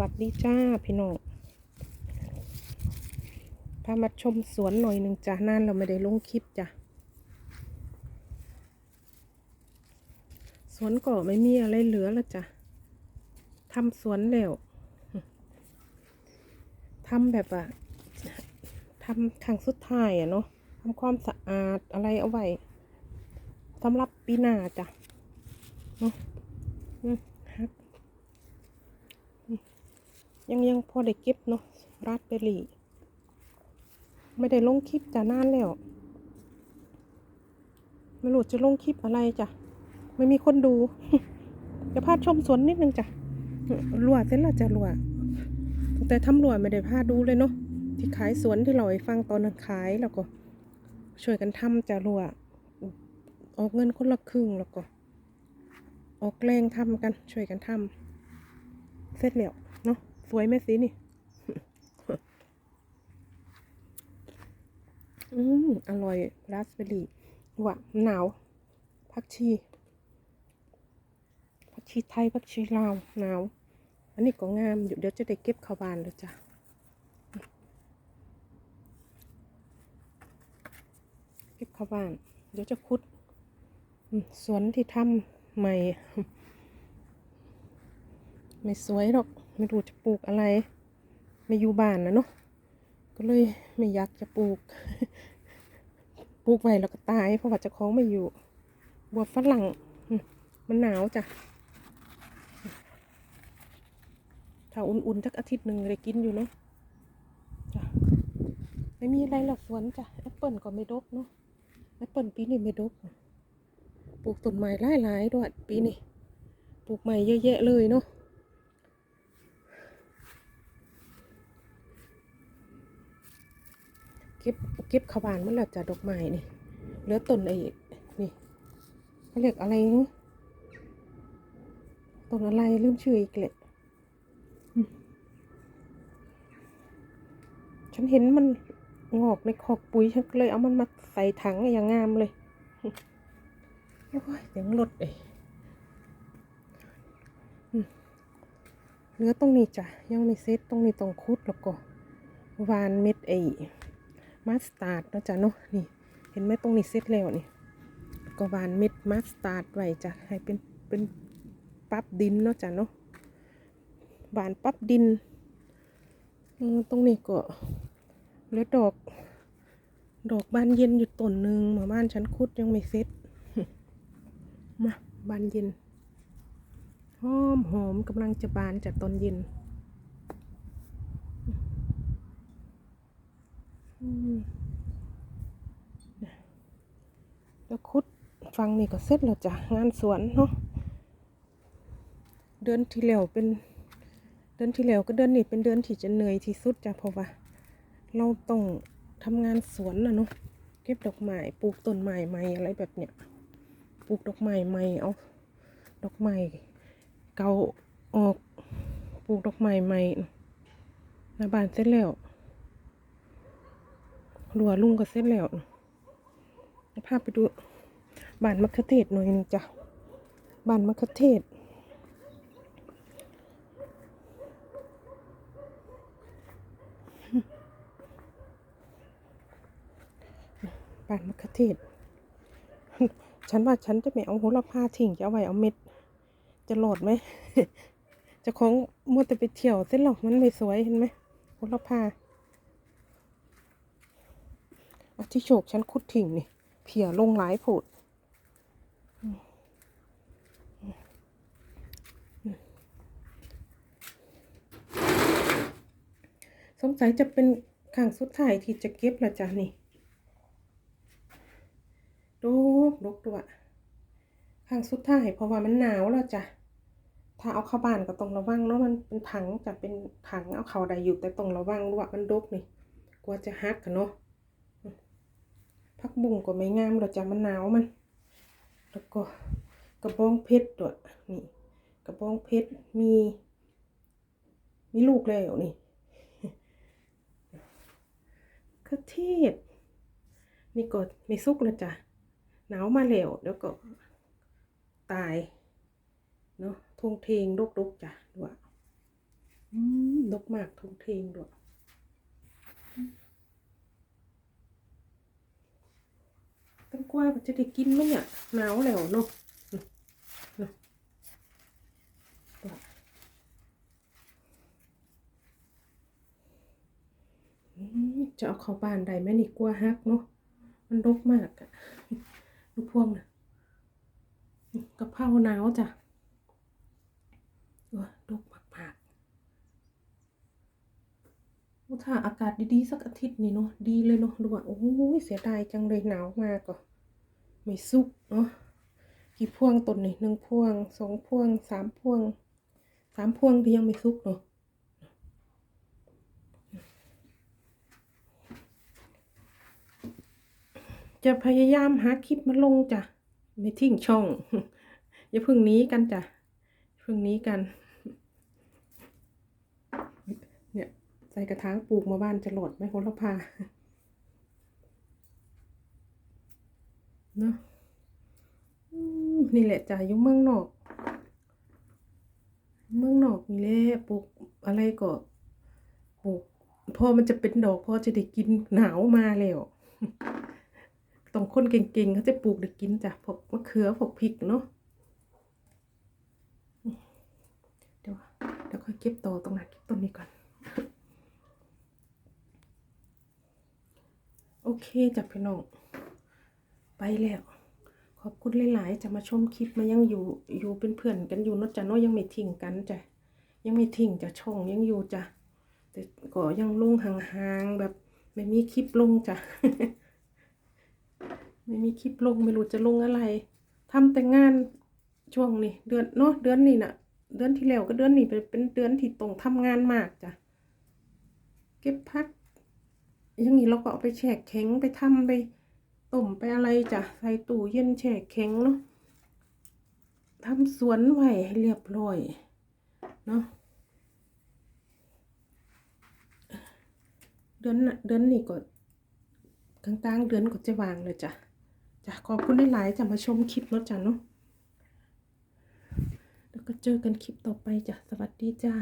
วัสดีจ้าพี่น้องพามาชมสวนหน่อยหนึ่งจ้านานเราไม่ได้ลงคลิปจ้ะ สวนก็ไม่มีอะไรเหลือแล้วจ้ะทำสวนแล้วทำแบบว่าทำครั้งสุดท้ายอะเนาะทำความสะอาดอะไรเอาไว้สำหรับปีหน้าจ้ะเนาะอืมฮัก ยังยังพอได้เก็บเนาะราสเบอรี่ ไม่ได้ลงคลิปจะนานแล้วไม่รู้จะลงคลิปอะไรจ้ะ ไม่มีคนดูจะพาชมสวนนิดนึงจ้ะรัวเสร็จแล้วจ้ะรัวแต่ทำรัวไม่ได้พาดูเลยเนาะที่ขายสวนที่เราให้ฟังตอนนั้นขายแล้วก็ ช่วยกันทำจ้ะรัวออกเงินคนละครึ่งแล้วก็ ออกแรงทำกันช่วยกันทำเสร็จแล้วเนาะ สวยไหมสีนี่ อืมอร่อยราสเบอร์รี่หวานหนาวผักชีผักชีไทยผักชีลาวหนาว อันนี้ก็งามเดี๋ยวเดี๋ยวจะได้เก็บเข้าบ้านเลยจ้ะเก็บเข้าบ้าน เดี๋ยวจะคุดสวนที่ทำใหม่ ไม่สวยหรอก ไม่รู้จะปลูกอะไร ไม่อยู่บ้านนะเนาะก็เลยไม่อยากจะปลูก ปลูกไว้แล้วก็ตาย เพราะว่าจะคล้องไม่อยู่บัวฝรั่งมมันหนาวจ้ะถ้าอุ่นๆสักอาทิตย์หนึ่งได้กินอยู่เนาะจ้ะไม่มีอะไรหรอกสวนจ้ะแอปเปิลก็ไม่ดกเนาะแอปเปิลปีนี้ไม่ดกปลูกต้นไม้หลายๆด้วยปีนี้ปลูกใหม่เยอะแยะเลยเนาะ เก็บเก็บขาบ้านมันแล้วจะดอกไม้นี่เหลือต้นไอ้นี่เขาเรียกอะไรนต้นอะไรลืมชื่ออีกเลยฉันเห็นมันงอกในขอกปุ๋ยฉันก็เลยเอามันมาใส่ถังอย่างงามเลยโอ้ยเสียงรถเอ้ยเหลือตรงนี้จ้ะยังไม่เซ็ตตรงนี้ต้องคุดแล้วก็วานเม็ดไอ้ มัสตาร์ดนะจ้ะเนาะนี่ เห็นไหมตรงนี้เสร็จแล้วนี่ก็หวานเม็ดมัสตาร์ดไว้จ้ะให้เป็นเป็นปั๊บดินเนาะจ้ะเนาะหวานปั๊บดินตรงนี้ก็เหลือดอกดอกบานเย็นอยู่ต้นหนึ่งหมู่บ้านฉันคุดยังไม่เสร็จมาบานเย็นหอมหอมกำลังจะบานจากตอนเย็น อืม แล้วคุดฟังนี่ก็เสร็จแล้วจ้ะงานสวนเนาะเดือนที่แล้วเป็น เดือนที่แล้วก็เดือนนี้เป็นเดือนที่จะเหนื่อยที่สุดจ้ะเพราะว่า เราต้องทำงานสวนนะเนาะเก็บดอกไม้ปลูกต้นไม้ใหม่อะไรแบบเนี้ยปลูกดอกไม้ใหม่เอาดอกไม้เก่าออกปลูกดอกไม้ใหม่หน้าบ้านเสร็จแล้ว รัวลุงก็เสร็จแล้วพาไปดูบ้านมะเขือเทศหน่อยนึงจ้ะบ้านมะเขือเทศบ้านมะเขือเทศ ฉันว่าฉันจะไม่เอาโหระพาทิ้งจะเอาไว้เอาเม็ด จะหลอดไหมจะของมัวแต่ไปเที่ยวเส้นหรอกมันไม่สวยเห็นไหมโหระพา อา ที่โฉกฉันคุดทิ้งนี่ เพียลงหลายผุดสงสัยจะเป็นครั้งสุดท้ายที่จะเก็บละจ้ะนี่ดกดกด้วยครั้งสุดท้ายเพราะว่ามันหนาวแล้วจ้ะ ถ้าเอาเข้าบ้านก็ต้องระวังเนาะมันเป็นถังจะเป็นถังเอาเข้าได้อยู่แต่ต้องระวังด้วยมันดกนี่ กลัวจะหักกันเนาะ ผักบุ้งก็ไม่งามเราจะมะนาวมัน แล้วก็กระบองเพชรด้วยนี่ กระบองเพชรมี มีลูกแล้วนี่กระเทศนี่ก็ไม่สุกแล้วจ้ะหนาวมาแล้วแล้วก็ตายเนาะทงเทงดกๆจ้ะด้วยอืมดกมากทงเทงด้วยต้น กล้วยมันจะได้กินไหมเนี่ยหนาวแล้วเนาะจะเอาเข้าบ้านได้ไหมนี่กลัวฮักเนาะมันดกมากอะลูกพวงนะกะเพราหนาวจ้ะเออดกมากถ้าอากาศดีๆ สักอาทิตย์นี่เนาะดีเลยเนาะดูว่าโอ้ยเสียดายจังเลยหนาวมากก็ ไม่สุกเนาะกี่พวงต้นนี่หนึ่งพวงสองพวงสามพวงสามพวงที่ยังไม่สุกเนาะจะพยายามหาคลิปมาลงจ้ะไม่ทิ้งช่อง อย่าพึ่งหนี้กันจ้ะพึ่งหนี้กัน เนี่ย ใส่กระถางปลูกมาบ้านจะหลดไหมโหระพา เนาะนี่แหละจ่ายอยู่เมืองนอก เมืองนอกนี่แหละปลูกอะไรก็ปลูกพอมันจะเป็นดอกพอจะได้กินหนาวมาแล้วต้องคนเก่งๆเขาจะปลูกได้กินจ้ะพวกมะเขือพวกพริกเนาะเดี๋ยวเดี๋ยวค่อยเก็บต่อตรงนั้นเก็บต้นนี้ก่อน โอเคจ้ะพี่น้อง ไปแล้ว ขอบคุณหลายๆ จะมาชมคลิปมายังอยู่อยู่เป็นเพื่อนกันอยู่นอะจ้ะนาะยังไม่ทิ้งกันจ้ะยังไม่ทิ้งจ้ะช่องยังอยู่จ้ะแต่ก็ยังลงห่างๆแบบไม่มีคลิปลงจ้ะไม่มีคลิปลงไม่รู้จะลงอะไรทำแต่งานช่วงนี้เดือนเนาะเดือนนี้น่ะ เดือนที่แล้วก็เดือนนี้เป็นเป็นเดือนที่ต้องทำงานมากจ้ะเก็บพักอย่างนี้เราก็เอาไปแช่แข็งไปทำไป ต้มไปอะไรจ้ะใส่ตู้เย็นแช่แข็งเนาะทำสวนไว้ให้เรียบร้อยเนาะเดือนเดือนนี้ก็กลางๆเดือนก็จะวางเลยจ้ะจ้ะขอบคุณหลายๆจะมาชมคลิปเนาะจ้ะเนาะแล้วก็เจอกันคลิปต่อไปจ้ะสวัสดีจ้า